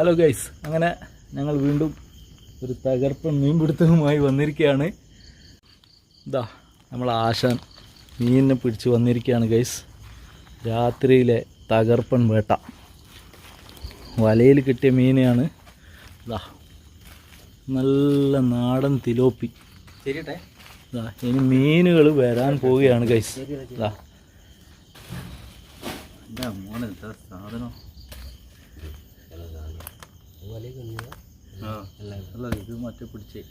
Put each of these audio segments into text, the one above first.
Hello guys അങ്ങനെ ഞങ്ങൾ വീണ്ടും ഒരു തകർപ്പൻ മീൻപിടുത്തവുമായി വന്നിരിക്കുകയാണ്. ഇതാ നമ്മൾ ആശാൻ മീനിനെ പിടിച്ച് വന്നിരിക്കുകയാണ് ഗൈസ് രാത്രിയിലെ തകർപ്പൻ വേട്ട. വലയിൽ കിട്ടിയ മീനെയാണ്. ഇതാ നല്ല നാടൻ തിലോപ്പി. ശരിയട്ടെ. ഇതാ ഇനി മീനുകൾ വരാൻ പോവുകയാണ് ഗൈസ് ഇതാ മോനെ സാധനം? അല്ല ഇത് മറ്റേ പിടിച്ചേ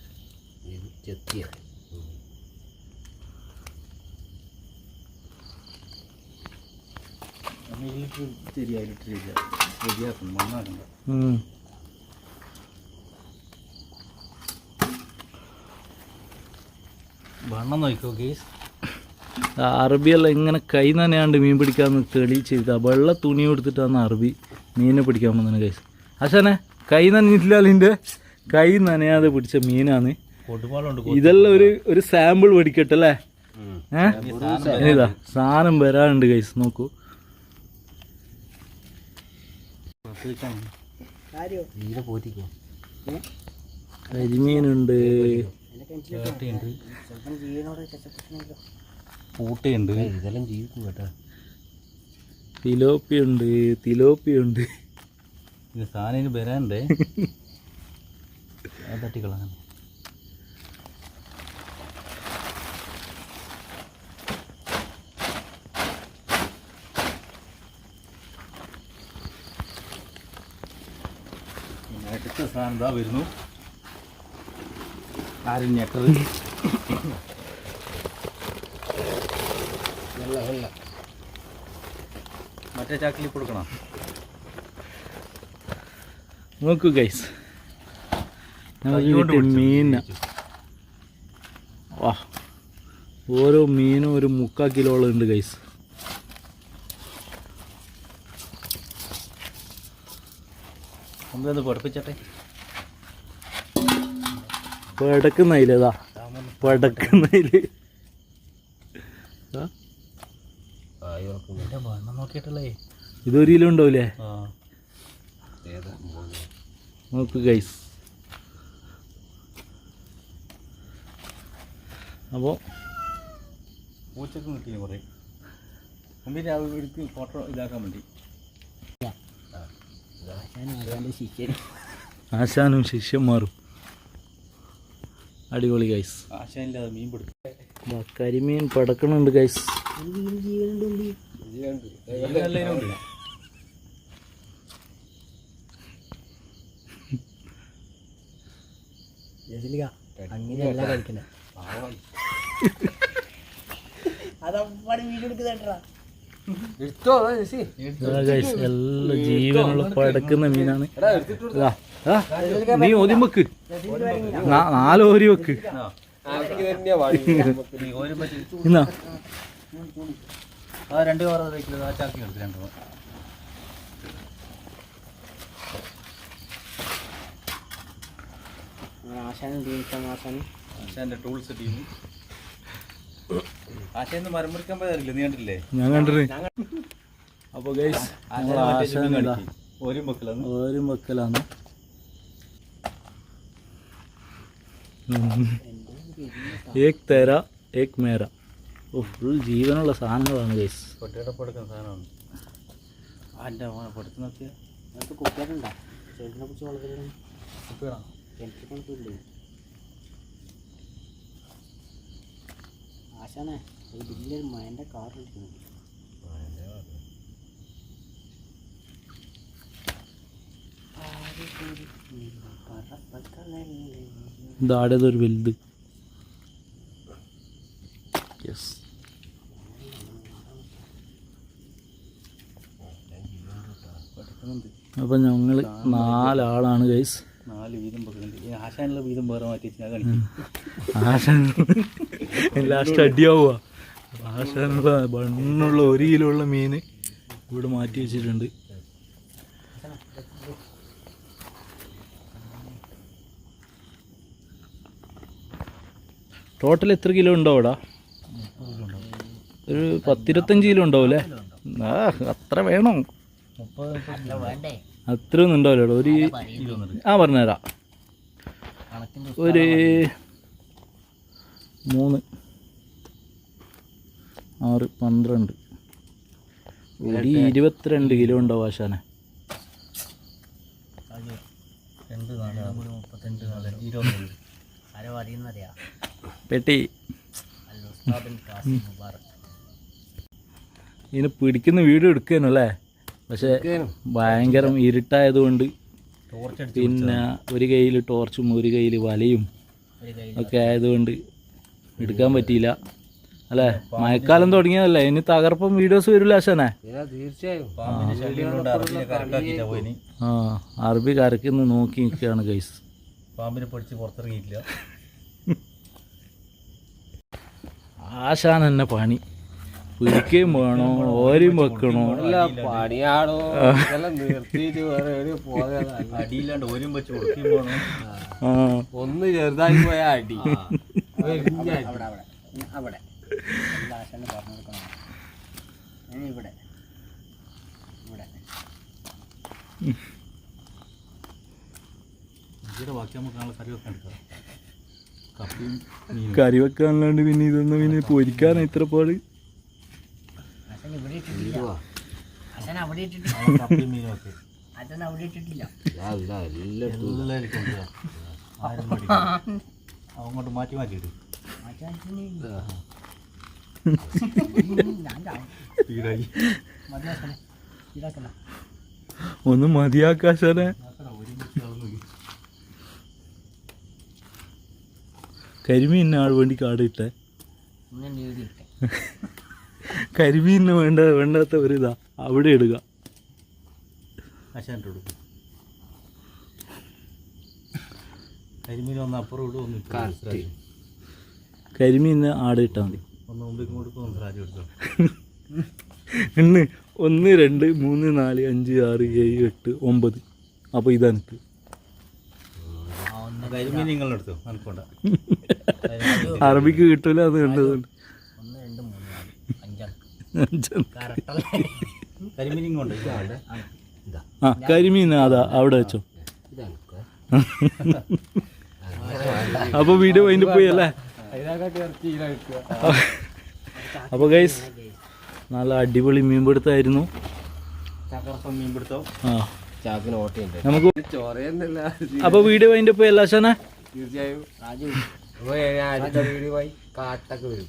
ചെത്തിയ മണ്ണാക്കണ്ട ഉം. വണ്ണം നോക്കോ കേസ് അറബിയെല്ലാം ഇങ്ങനെ കൈ നനയാണ്ട് മീൻ പിടിക്കാന്ന് തെളിയിച്ചിരിക്കുക വെള്ള തുണി കൊടുത്തിട്ടാണ് അറബി മീനെ പിടിക്കാൻ വന്നത് കൈസ് അച്ഛനെ കൈ നനഞ്ഞിട്ടില്ല അതിന്റെ കൈ നനയാതെ പിടിച്ച മീനാണ്. ഇതെല്ലാം ഒരു ഒരു സാമ്പിൾ പഠിക്കട്ടെ അല്ലേ? ഏഹ് ഇതാ സാധനം വരാനുണ്ട് കൈസ് നോക്കൂ. കരിമീനുണ്ട്. പൂട്ടയുണ്ട്. ഇതെല്ലാം ജീവിക്കും കേട്ടോ. തിലോപ്പിയുണ്ട് തിലോപ്പിയുണ്ട്. ഇത് സാധനം വരാനുണ്ടേ തട്ടിക്കളാണ് സാധനം വരുന്നു. മറ്റേ ചാക്കിൽ കൊടുക്കണം? നോക്കൂ ഗൈസ് കിട്ടിയ മീന വാ. ഓരോ മീനും ഒരു മുക്കാ കിലോളം ഉണ്ട് ഗൈസ് പടക്കുന്നതിലേതാ പടക്കുന്നതിൽ ഇതൊരു കിലോ ഉണ്ടാവില്ലേ ആ. നോക്ക് ഗൈസ് അപ്പോൾ പൂച്ചക്കും കിട്ടി കുറേ? മുമ്പിൽ അവർക്ക് ഫോട്ടോ ഇതാക്കാൻ വേണ്ടി. ആശാനും ശിഷ്യന്മാരും. അടിപൊളി ഗൈസ് ആശാനില്ലാതെ മീൻ പിടിക്കും കരിമീൻ പടക്കണുണ്ട് ഗൈസ് അങ്ങനെയല്ല കഴിക്കണേ അതപ്പാട് വീഡിയോ എടുക്കുന്നുണ്ടാ എല്ലാ ജീവനുള്ള പടക്കുന്ന മീനാണ്. നീ ഒതും വെക്ക്. നാ- നാല് ഓരി വെക്ക് എന്നാ ആ രണ്ട് കവർ ആ ചാക്കി എടുത്ത് രണ്ട് ആശാനും ആശാനും. ടൂൾസ് ടീം മരം മുറിക്കാൻ നീ കണ്ടില്ലേ ഞാൻ കണ്ടിട്ട് അപ്പോൾ ഗൈസ് ഒരു മക്കളാണ്. ഓരും വെക്കലാണ് ഏക് തേര ഏക് മേര. ഓ ഫുൾ ജീവനുള്ള സാധനങ്ങളാണ് ഗൈസ് പൊട്ടിയുടെ എടുക്കുന്ന സാധനമാണ്. മോനെ പൊടുത്ത് കുട്ടികളുണ്ടാ? ചേട്ടനെ കുറിച്ച് വളരെ എനിക്ക് കുഴപ്പമില്ലേ ആശാനെ ഒരു വലിയൊരു മയന്റെ കാർ ഇതാടേതൊരു വലുത്. യെസ് അപ്പം ഞങ്ങൾ നാലാളാണ് ഗൈസ് നാല് വീതം പൊക്കുന്നുണ്ട് ഈ ആശാനുള്ള വീതം വേറെ മാറ്റി വെച്ച് ഞാൻ കാണിക്കും. ആശാൻ ലാസ്റ്റ് അടിയാവുക ആശാനുള്ള ബണ്ണുള്ള ഒരു കിലോ ഉള്ള മീൻ ഇവിടെ മാറ്റി വെച്ചിട്ടുണ്ട്. ടോട്ടൽ എത്ര കിലോ ഉണ്ടാവും ഇവിടെ? ഒരു പത്തിരുപത്തഞ്ച് കിലോ ഉണ്ടാവും അല്ലേ? ആ അത്ര വേണം. മുപ്പത് വേണ്ടേ? അത്രയൊന്നും ഉണ്ടാവില്ല ഒരു ആ പറഞ്ഞുതരാം. ഒരു മൂന്ന് ആറ് പന്ത്രണ്ട്. ഒരു ഇരുപത്തിരണ്ട് കിലോ ഉണ്ടാവും ആശാനെ പെട്ടി. ഇതിന് പിടിക്കുന്ന വീഡിയോ എടുക്കാനല്ലേ പക്ഷെ ഭയങ്കര ഇരുട്ടായതുകൊണ്ട് ടോർച്ച് അടിച്ച് പിന്നെ ഒരു കയ്യിൽ ടോർച്ചും ഒരു കയ്യിൽ വലയും ഒക്കെ ആയതുകൊണ്ട് എടുക്കാൻ പറ്റിയില്ല. അല്ലേ? മഴക്കാലം തുടങ്ങിയതല്ലേ? ഇനി തകർപ്പം വീഡിയോസ് വരില്ല അശനേ. ആ അറബി കരക്കുന്ന നോക്കി നിൽക്കുകയാണ് ഗൈസ് പാമ്പിനെ പിടിച്ച് പുറത്തിറങ്ങിയിട്ടില്ല. ആശാൻ എന്നെ പണി. പിടിക്കുകയും വേണോ? ഓരയും വെക്കണോ? അടിയില്ലാണ്ട് വെച്ച് കൊടുക്കുകയും ഒന്ന് ചെറുതായി പോയ അടി. അവിടെ ഇവിടെ. കറി വെക്കാൻ വെക്കാനല്ലാണ്ട് പിന്നെ ഇതൊന്നും പിന്നെ പൊരിക്കാനാ ഇത്ര പാട്? ഇവിടെ ഇട്ടിട്ടില്ല. ആശാൻ അവിടെ ഇട്ടിട്ടില്ല. അവിടെ ഇട്ടിട്ടില്ല. അങ്ങോട്ട് മാറ്റി മാറ്റിയിട്ട് ഒന്ന് മതിയാക്കാശാനെ കരിമീൻ ആൾ വേണ്ടി കാടിട്ടെ കരിമീനിന് വേണ്ട വേണ്ടാത്ത ഒരു ഇതാ അവിടെ ഇടുക. കരിമീന് കൊടുക്കും കരിമീൻ ഒന്ന് അപ്പുറം ഇടും ഒന്ന് ഇപ്പുറം ഇടും. സിറാജ്. കരിമീനിന് ആട് ഇട്ടാൽ മതി. ഒന്ന് ഒന്ന് എടുത്തോ. രണ്ട് മൂന്ന് നാല് അഞ്ച് ആറ് ഏഴ് എട്ട് ഒമ്പത്. അപ്പോൾ കരിമീൻ നിങ്ങളെടുത്തോ എനിക്കൊണ്ട അറബിക്ക് കിട്ടൂല അത് കണ്ടതുകൊണ്ട് ഒന്ന് രണ്ട് മൂന്ന് നാല് അഞ്ചാണ് കറക്റ്റല്ലേ കരിമീൻ ഇങ്ങോട്ട് ആ കരിമീൻ അതാ അവിടെ വെച്ചോ. അപ്പൊ വീഡിയോ അതിന്റെ പോയി അല്ലേ അപ്പോൾ ഗൈസ് നല്ല അടിപൊളി മീൻ പിടുത്തമായിരുന്നു തകർപ്പം മീൻ പിടുത്തോ ആ. ചാക്കിന് ഓട്ടയുണ്ട്. നമുക്ക് അപ്പൊ വീഡിയോ അതിന്റെ പോയി അല്ലേ ശാന തീർച്ചയായും. കാട്ടൊക്കെ വരും.